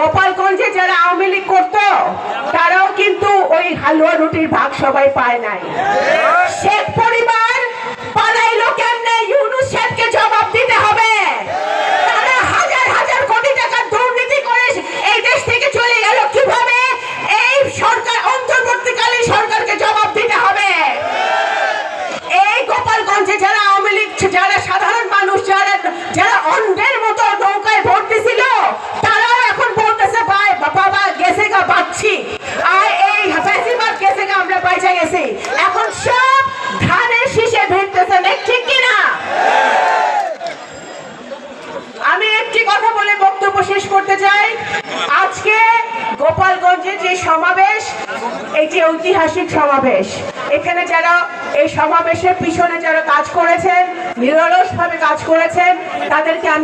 গোপালগঞ্জে যারা আওয়ামী লীগ করতো, তারাও কিন্তু ওই হালুয়া রুটির ভাগ সবাই পায় নাই। শেখ একটি কথা বলে বক্তব্য শেষ করতে চাই। আজকে গোপালগঞ্জে যে সমাবেশ, এটি ঐতিহাসিক সমাবেশ। এখানে যারা এই সমাবেশের পিছনে যারা কাজ করেছেন, নিরলসভাবে কাজ করেছেন, তাদেরকে আমি